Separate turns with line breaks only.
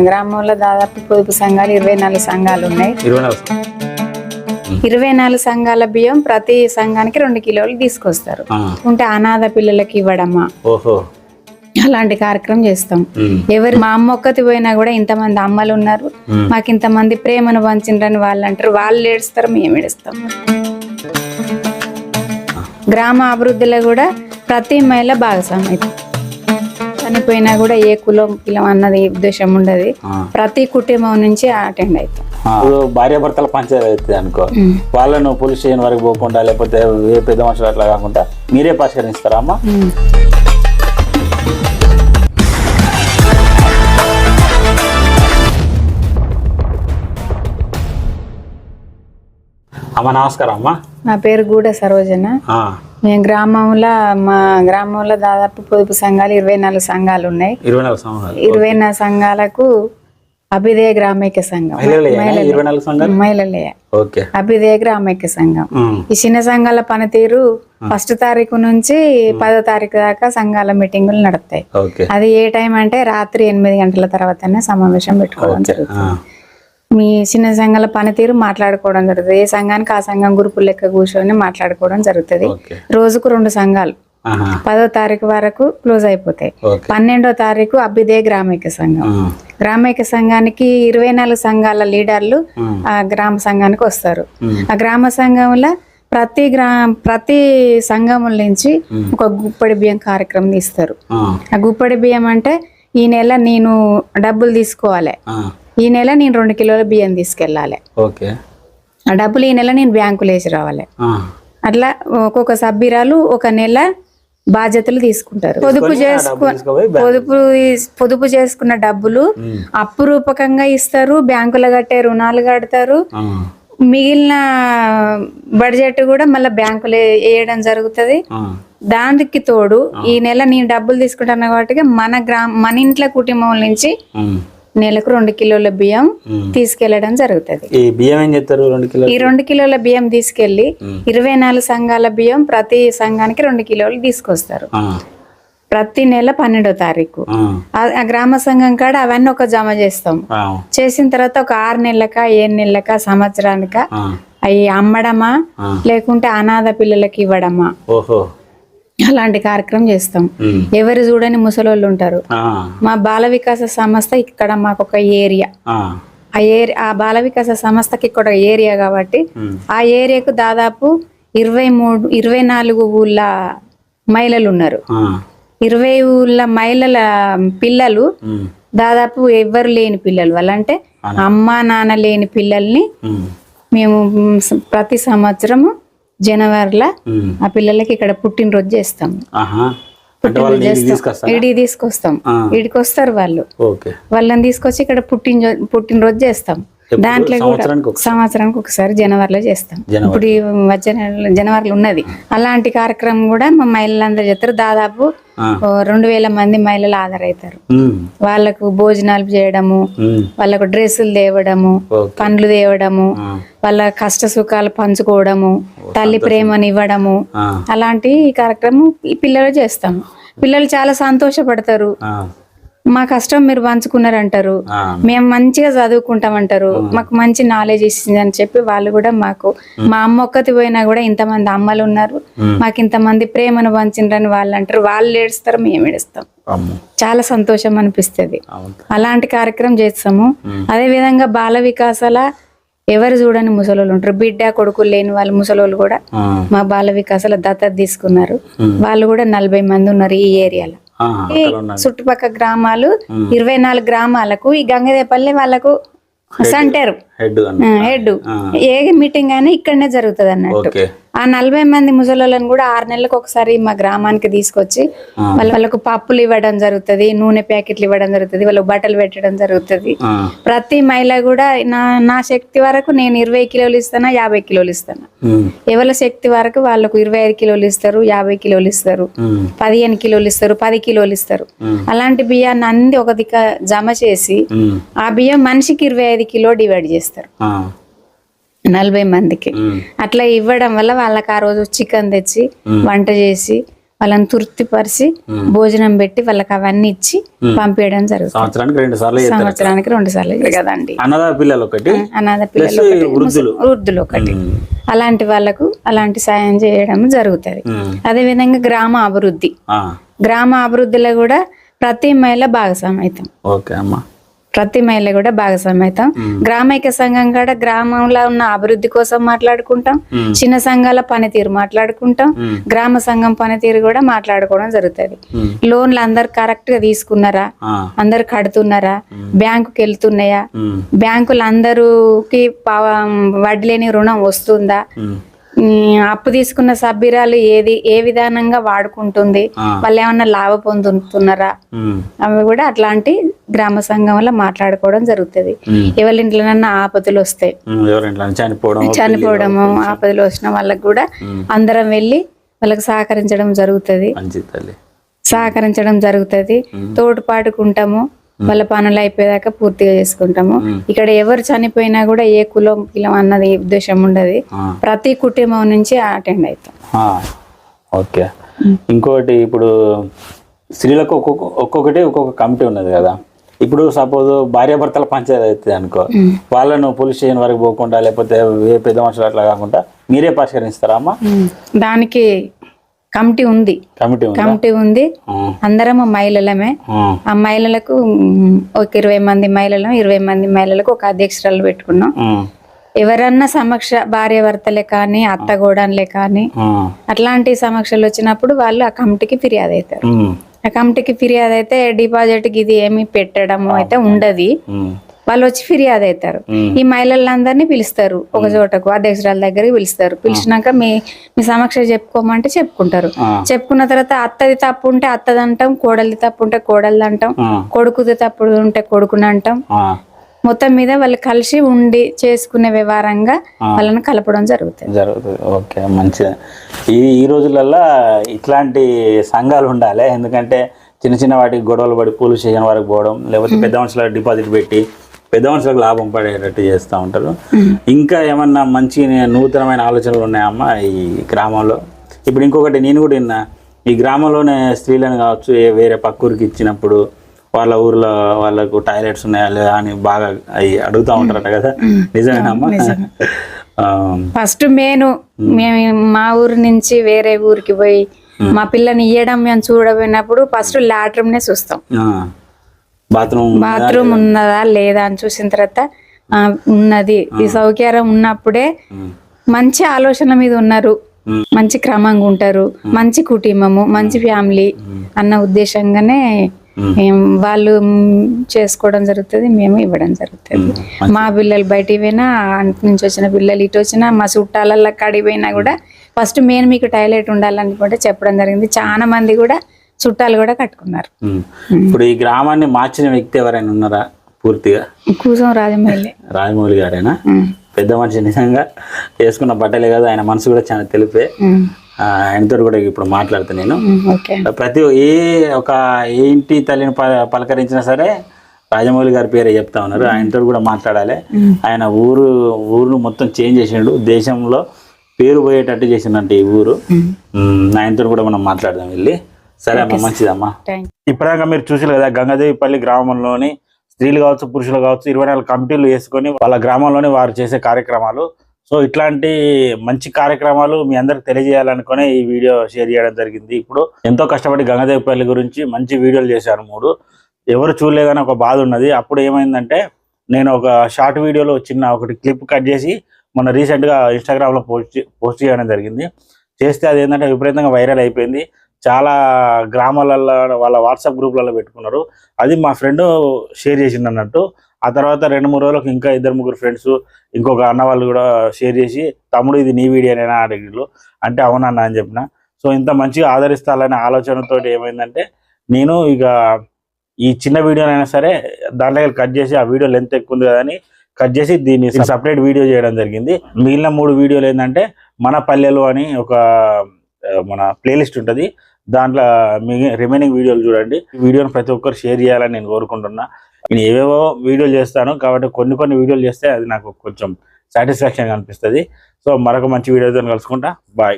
గ్రామంలో దాదాపు పొదుపు సంఘాలు ఇరవై నాలుగు సంఘాలు ఉన్నాయి.
ఇరవై నాలుగు
సంఘాల. బియ్యం ప్రతి సంఘానికి రెండు కిలోలు తీసుకొస్తారు. ఉంటే అనాథ పిల్లలకి ఇవ్వడమా? అలాంటి కార్యక్రమం చేస్తాం. ఎవరు మా అమ్మ ఒక్కతి పోయినా కూడా ఇంతమంది అమ్మలు ఉన్నారు. మాకు ఇంతమంది ప్రేమను పంచిండ్రని వాళ్ళు అంటారు. వాళ్ళు ఏడుస్తారు మేము ఏడుస్తాం. గ్రామ అభివృద్ధిలో కూడా ప్రతి మహిళ భాగస్వామ్యం చనిపోయినా కూడా ఏ కులం కులం అన్నది ఉద్దేశం ఉండదు. ప్రతి కుటుంబం నుంచి అటెండ్ అవుతాం.
ఆ, ఇప్పుడు భార్యాభర్తల పంచాయతీ అవుతుంది అనుకో. వాళ్ళను పోలీస్ స్టేషన్ వరకు పోకుండా లేకపోతే ఏ పెద్ద మనుషులు అట్లా కాకుండా మీరే పరిష్కరిస్తారా అమ్మా. అమ్మ నమస్కారం అమ్మా.
నా పేరు గూడ సరోజన.
ఆ,
మేము గ్రామంలో మా గ్రామంలో దాదాపు పొదుపు సంఘాలు ఇరవై నాలుగు సంఘాలు ఉన్నాయి.
ఇరవై నాలుగు సంవత్సరాలు
ఇరవై నాలుగు సంఘాలకు అభిదయ గ్రామైక్య సంఘం.
మహిళలే
అభిదయ గ్రామైక్య సంఘం. ఈ చిన్న సంఘాల పనితీరు ఫస్ట్ తారీఖు నుంచి పదో తారీఖు దాకా సంఘాల మీటింగులు నడుస్తాయి.
ఓకే.
అది ఏ టైం అంటే రాత్రి ఎనిమిది గంటల తర్వాతనే సమావేశం పెట్టుకోవడం జరుగుతుంది. మీ చిన్న సంఘాల పనితీరు మాట్లాడుకోవడం జరుగుతుంది. ఏ సంఘానికి ఆ సంఘం గ్రూపుల లెక్క కూర్చొని మాట్లాడుకోవడం జరుగుతుంది. రోజుకు రెండు సంఘాలు. పదో తారీఖు వరకు క్లోజ్ అయిపోతాయి. పన్నెండో తారీఖు అభ్యుదయ గ్రామైక్య సంఘం.
ఉమ్,
గ్రామైక్య సంఘానికి ఇరవై నాలుగు సంఘాల లీడర్లు ఆ. గ్రామ సంఘానికి వస్తారు. ఆ గ్రామ సంఘంలో ప్రతి గ్రా ప్రతి సంఘముల నుంచి ఒక గుప్పడి బియ్యం కార్యక్రమం తీస్తారు.
ఆ,
గుప్పడి బియ్యం అంటే ఈ నెల నేను డబ్బులు తీసుకోవాలి. ఈ నెల నేను రెండు కిలోల బియ్యం తీసుకెళ్ళాలి.
ఓకే.
ఆ డబ్బులు ఈ నెల నేను బ్యాంకులో వేసి రావాలి. అట్లా ఒక్కొక్క సభ్యురాలు ఒక నెల బాధ్యతలు తీసుకుంటారు. పొదుపు చేసుకో
బ్యాంక్
పొదుపు పొదుపు చేసుకున్న డబ్బులు అప్పు రూపకంగా ఇస్తారు బ్యాంకులో కట్టే రుణాలు కడతారు. మిగిలిన బడ్జెట్ కూడా మళ్ళీ బ్యాంకులో వేయడం జరుగుతుంది. దానికి తోడు ఈ నెల నేను డబ్బులు తీసుకుంటాను కాబట్టి మన గ్రామ మన ఇంట్లో కుటుంబం నుంచి నెలకు రెండు కిలోల బియ్యం. తీసుకెళ్ళడం జరుగుతుంది.
ఈ బియ్యం ఏం చేస్తారు రెండు కిలో
ఈ రెండు కిలోల బియ్యం
తీసుకెళ్ళి.
ఇరవై నాలుగు సంఘాల బియ్యం ప్రతి సంఘానికి రెండు కిలోలు తీసుకొస్తారు. ప్రతి నెల పన్నెండో తారీఖు.
ఆ,
గ్రామ సంఘం కాడ అవన్నీ ఒక జమ చేస్తాం. చేసిన తర్వాత ఒక ఆరు నెలలక ఏడు నెలలక సంవత్సరానిక అవి అమ్మడమా. లేకుంటే అనాథ పిల్లలకి ఇవ్వడమా.
ఓహో.
అలాంటి కార్యక్రమం చేస్తాం. ఎవరు చూడని ముసలోళ్ళు ఉంటారు. మా బాల వికాస సంస్థ ఇక్కడ మాకు ఒక ఏరియా.
ఆ,
ఏరియా ఆ బాల వికాస సంస్థకి ఇక్కడ ఏరియా కాబట్టి ఆ ఏరియాకు దాదాపు ఇరవై మూడు ఇరవై నాలుగు ఊళ్ళ మహిళలు ఉన్నారు. ఇరవై ఊళ్ళ మహిళల పిల్లలు దాదాపు ఎవ్వరు లేని పిల్లలు. వాళ్ళంటే అమ్మ నాన్న లేని పిల్లల్ని మేము. ప్రతి సంవత్సరము జనవరిలో ఆ పిల్లలకి ఇక్కడ పుట్టినరోజు చేస్తాం. ఇడి తీసుకొస్తాం. ఇడికి వస్తారు వాళ్ళు. వాళ్ళని తీసుకొచ్చి ఇక్కడ పుట్టిన పుట్టినరోజు చేస్తాం? దాంట్లో కూడా
సంవత్సరానికి ఒకసారి?
జనవరిలో చేస్తాం. ఇప్పుడు ఈ వచ్చే జనవరిలో ఉన్నది. అలాంటి కార్యక్రమం కూడా మా మహిళలందరూ చేస్తారు. దాదాపు రెండు వేల మంది మహిళలు హాజరవుతారు.
ఉమ్,
వాళ్ళకు భోజనాలు చేయడము వాళ్ళకు డ్రెస్సులు తేవడము పండ్లు తేవడము వాళ్ళ కష్ట సుఖాలు పంచుకోవడము తల్లి ప్రేమని ఇవ్వడము. అలాంటి కార్యక్రమం ఈ పిల్లలు చేస్తాము. పిల్లలు చాలా సంతోషపడతారు. మా కష్టం మీరు పంచుకున్నారంటారు. మేము మంచిగా చదువుకుంటామంటారు. మాకు మంచి నాలెడ్జ్ ఇస్తుంది అని చెప్పి వాళ్ళు కూడా మాకు మా అమ్మ ఒక్కతి పోయినా కూడా ఇంతమంది అమ్మలు ఉన్నారు. మాకు ఇంతమంది ప్రేమను పంచిండ్రని వాళ్ళు అంటారు. వాళ్ళు ఏడుస్తారు మేము ఏడుస్తాం. చాలా సంతోషం అనిపిస్తుంది. అలాంటి కార్యక్రమం చేస్తాము. అదే విధంగా బాల వికాసాల ఎవరు చూడని ముసలోళ్ళు ఉంటారు. బిడ్డ కొడుకులు లేని వాళ్ళు ముసలోళ్ళు కూడా మా బాల వికాసాల దత్తత తీసుకున్నారు. వాళ్ళు కూడా నలభై మంది ఉన్నారు ఈ ఏరియాలో. చుట్టుపక్కల గ్రామాలు ఇరవై నాలుగు గ్రామాలకు ఈ గంగదేపల్లి వాళ్ళకు సెంటర్.
హెడ్
ఏ మీటింగ్ అయినా ఇక్కడనే జరుగుతుంది అన్నట్టు. ఆ నలభై మంది ముసలోళ్ళని కూడా ఆరు నెలలకు ఒకసారి మా గ్రామానికి తీసుకొచ్చి వాళ్ళ వాళ్ళకు పప్పులు ఇవ్వడం జరుగుతుంది నూనె ప్యాకెట్లు ఇవ్వడం జరుగుతుంది వాళ్ళకు బట్టలు పెట్టడం జరుగుతుంది. ప్రతి మహిళ కూడా నా నా శక్తి వరకు నేను ఇరవై కిలోలు ఇస్తానా యాభై కిలోలు ఇస్తాను? ఎవరి శక్తి వరకు వాళ్ళకు ఇరవై ఐదు కిలోలు ఇస్తారు యాభై కిలోలు ఇస్తారు పదిహేను కిలోలు ఇస్తారు పది కిలోలు ఇస్తారు. అలాంటి బియ్యాన్ని అన్ని ఒక దిక్క జమ చేసి ఆ బియ్యం మనిషికి ఇరవై ఐదు కిలో డివైడ్ చేస్తారు
ఆ,
నలభై మందికి. అట్లా ఇవ్వడం వల్ల వాళ్ళకి ఆ రోజు చికెన్ తెచ్చి వంట చేసి వాళ్ళని తృప్తిపరిచి భోజనం పెట్టి వాళ్ళకి అవన్నీ ఇచ్చి పంపించడం జరుగుతుంది.
సంవత్సరానికి రెండు సార్లు చేస్తారు
సంవత్సరానికి రెండు సార్లు కదండి.
అన్నదాత పిల్లలు ఒకటి.
అనాథ పిల్లలు ఒకటి,
వృద్ధులు.
ఒకటి. అలాంటి వాళ్ళకు అలాంటి సాయం చేయడం జరుగుతుంది. అదే విధంగా గ్రామ అభివృద్ధి. గ్రామ అభివృద్ధిలో కూడా ప్రతి మహిళ భాగస్వామ్యం
ఓకే అమ్మా.
ప్రతి మహిళ కూడా భాగస్వామ్యం గ్రామైక్య సంఘం కూడా గ్రామంలో ఉన్న అభివృద్ధి కోసం మాట్లాడుకుంటాం. చిన్న సంఘాల పనితీరు మాట్లాడుకుంటాం. గ్రామ సంఘం పనితీరు కూడా మాట్లాడుకోవడం జరుగుతుంది. లోన్లు అందరు కరెక్ట్గా తీసుకున్నారా? అందరు కడుతున్నారా? బ్యాంకుకి వెళ్తున్నాయా? బ్యాంకులు అందరికి వడ్డీ లేని రుణం వస్తుందా? అప్పు తీసుకున్న సభ్యురాలు ఏది ఏ విధానంగా వాడుకుంటుంది. వాళ్ళు ఏమన్నా లాభ పొందుతున్నారా? అవి కూడా అట్లాంటి గ్రామ సంఘంలో మాట్లాడుకోవడం జరుగుతుంది. ఎవరి ఇంట్లోనన్నా ఆపదలు వస్తాయి. చనిపోవడము ఆపదలు వచ్చిన వాళ్ళకి కూడా అందరం వెళ్ళి వాళ్ళకి సహకరించడం జరుగుతుంది. సహకరించడం జరుగుతుంది. తోడుపాటుకుంటాము. వాళ్ళ పనులు అయిపోయేదాకా పూర్తిగా చేసుకుంటాము. ఇక్కడ ఎవరు చనిపోయినా కూడా ఏ కులం కులం అన్నది ఉద్దేశం ఉండదు. ప్రతి కుటుంబం నుంచి అటెండ్ అవుతాం.
ఓకే. ఇంకోటి ఇప్పుడు స్త్రీలకు ఒక్కొక్క ఒక్కొక్కటి ఒక్కొక్క కమిటీ ఉన్నది కదా. ఇప్పుడు సపోజ్ భార్యాభర్తల పంచాయతీ అవుతుంది అనుకో. వాళ్ళను పోలీస్ స్టేషన్ వరకు పోకుండా లేకపోతే ఏ పెద్ద మనుషులు అట్లా కాకుండా మీరే పరిష్కరిస్తారా అమ్మా?
దానికి కమిటీ ఉంది.
కమిటీ ఉందా?
అందరము మహిళలమే.
ఆ,
మహిళలకు ఒక ఇరవై మంది మహిళలు ఇరవై మంది మహిళలకు ఒక అధ్యక్షురాలు పెట్టుకున్నాం. ఎవరన్నా సమక్ష భార్య భర్తలే కానీ అత్తగోడన్లే కానీ అట్లాంటి సమక్షలు వచ్చినప్పుడు వాళ్ళు ఆ కమిటీకి ఫిర్యాదు అవుతారు ఆ కమిటీకి ఫిర్యాదు అయితే డిపాజిట్కి ఇది ఏమి పెట్టడము అయితే ఉండదు. వాళ్ళు వచ్చి ఫిర్యాదు అవుతారు. ఈ మహిళలందరినీ పిలుస్తారు. ఒక చోటకు అధ్యక్షురాల దగ్గరికి పిలుస్తారు. పిలిచినాక మీ మీ సమక్ష చెప్పుకోమంటే చెప్పుకుంటారు. చెప్పుకున్న తర్వాత అత్తది తప్పు ఉంటే అత్తది అంటాం కోడలిది తప్పు ఉంటే కోడలిది అంటాం కొడుకుది తప్పు ఉంటే కొడుకుని అంటాం మొత్తం మీద వాళ్ళు కలిసి ఉండి చేసుకునే వ్యవహారంగా వాళ్ళని కలపడం జరుగుతుంది.
జరుగుతుంది. ఓకే మంచిది. ఈ ఈ రోజులల్లో ఇట్లాంటి సంఘాలు ఉండాలి. ఎందుకంటే చిన్న చిన్న వాటికి గొడవలు పడి పోలీస్ స్టేషన్ వరకు పోవడం లేకపోతే పెద్ద మనుషులకు డిపాజిట్ పెట్టి పెద్ద మనుషులకు లాభం పడేటట్టు చేస్తూ ఉంటారు. ఇంకా ఏమన్నా మంచి నూతనమైన ఆలోచనలు ఉన్నాయమ్మా ఈ గ్రామంలో? ఇప్పుడు ఇంకొకటి నేను కూడా విన్నా ఈ గ్రామంలోనే స్త్రీలను కావచ్చు ఏ వేరే పక్క ఊరికి ఇచ్చినప్పుడు వాళ్ళ ఊర్లో వాళ్ళకు టాయిలెట్స్ ఉన్నాయా లేదా అని బాగా అవి అడుగుతూ ఉంటారట కదా. నిజమేనమ్మా
ఫస్ట్ మేను మేము. మా ఊరు నుంచి వేరే ఊరికి పోయి మా పిల్లని ఇయ్యడం మేము చూడబోయినప్పుడు ఫస్ట్ లాట్రూమ్ నే చూస్తాం.
బాత్రూమ్
బాత్రూమ్ ఉన్నదా లేదా అని చూసిన తర్వాత ఉన్నది. ఈ సౌకర్యం ఉన్నప్పుడే మంచి ఆలోచన మీద ఉన్నారు. మంచి క్రమంగా ఉంటారు. మంచి కుటుంబము మంచి ఫ్యామిలీ అన్న ఉద్దేశంగానే వాళ్ళు చేసుకోవడం జరుగుతుంది మేము ఇవ్వడం జరుగుతుంది. మా పిల్లలు బయటికి పోయినా అటు నుంచి వచ్చిన పిల్లలు ఇటు వచ్చినా మా చుట్టాలల్లో కాడికి పోయినా కూడా ఫస్ట్ మెయిన్ మీకు టాయిలెట్ ఉండాలని కూడా చెప్పడం జరిగింది. చాలా మంది కూడా చుట్టాలు కూడా కట్టుకున్నారు.
ఇప్పుడు ఈ గ్రామాన్ని మార్చిన వ్యక్తి ఎవరైనా ఉన్నారా పూర్తిగా?
కూసం రాజమౌళి.
రాజమౌళి గారేనా? పెద్ద మనిషి నిజంగా వేసుకున్న బట్టలే కదా ఆయన మనసు కూడా చాలా తెలిపే. ఆయనతో కూడా ఇప్పుడు మాట్లాడతా నేను. ప్రతి ఏ ఒక ఏ ఇంటి తల్లిని ప- పలకరించినా సరే రాజమౌళి గారి పేరే చెప్తా ఉన్నారు. ఆయనతో కూడా మాట్లాడాలి. ఆయన ఊరు ఊరును మొత్తం చేంజ్ చేసిండు. దేశంలో పేరు పోయేటట్టు చేసిందంటే ఈ ఊరు. ఆయనతో కూడా మనం మాట్లాడదాం వెళ్ళి. సరే అమ్మా మంచిదమ్మా. ఇప్పటిదాకా మీరు చూసారు కదా గంగాదేవిపల్లి గ్రామంలోని స్త్రీలు కావచ్చు పురుషులు కావచ్చు ఇరవై నాలుగు కమిటీలు వేసుకొని వాళ్ళ గ్రామంలోనే వారు చేసే కార్యక్రమాలు. సో ఇట్లాంటి మంచి కార్యక్రమాలు మీ అందరికి తెలియజేయాలనుకునే ఈ వీడియో షేర్ చేయడం జరిగింది. ఇప్పుడు ఎంతో కష్టపడి గంగాదేవిపల్లి గురించి మంచి వీడియోలు చేశాను మూడు. ఎవరు చూడలేదని ఒక బాధ ఉన్నది. అప్పుడు ఏమైందంటే నేను ఒక షార్ట్ వీడియోలో చిన్న ఒకటి క్లిప్ కట్ చేసి మొన్న రీసెంట్గా ఇన్స్టాగ్రామ్లో పోస్ట్ పోస్ట్ చేయడం జరిగింది. చేస్తే అది ఏంటంటే విపరీతంగా వైరల్ అయిపోయింది. చాలా గ్రామాలలో వాళ్ళ వాట్సాప్ గ్రూప్లలో పెట్టుకున్నారు. అది మా ఫ్రెండ్ షేర్ చేసిండు అన్నట్టు. ఆ తర్వాత రెండు మూడు రోజులకు ఇంకా ఇద్దరు ముగ్గురు ఫ్రెండ్స్ ఇంకొక అన్న వాళ్ళు కూడా షేర్ చేసి తమ్ముడు ఇది నీ వీడియోనేనా? అడిగిళ్ళు అంటే అవునన్నా అని చెప్పిన. సో ఇంత మంచిగా ఆదరిస్తాలనే ఆలోచనతో ఏమైందంటే నేను ఇక ఈ చిన్న వీడియోనైనా సరే దాంట్లో కట్ చేసి ఆ వీడియో లెంత్ ఎక్కువ ఉంది కదా అని కట్ చేసి దీన్ని సపరేట్ వీడియో చేయడం జరిగింది. మిగిలిన మూడు వీడియోలు ఏంటంటే మన పల్లెలు అని ఒక మన ప్లేలిస్ట్ ఉంటుంది. దాంట్లో మిగి రిమైనింగ్ వీడియోలు చూడండి. వీడియోని ప్రతి ఒక్కరు షేర్ చేయాలని నేను కోరుకుంటున్నా. నేను ఏవేవో వీడియోలు చేస్తాను కాబట్టి కొన్ని కొన్ని వీడియోలు చేస్తే అది నాకు కొంచెం సాటిస్ఫాక్షన్ అనిపిస్తుంది. సో మరొక మంచి వీడియోతో కలుసుకుంటా. బాయ్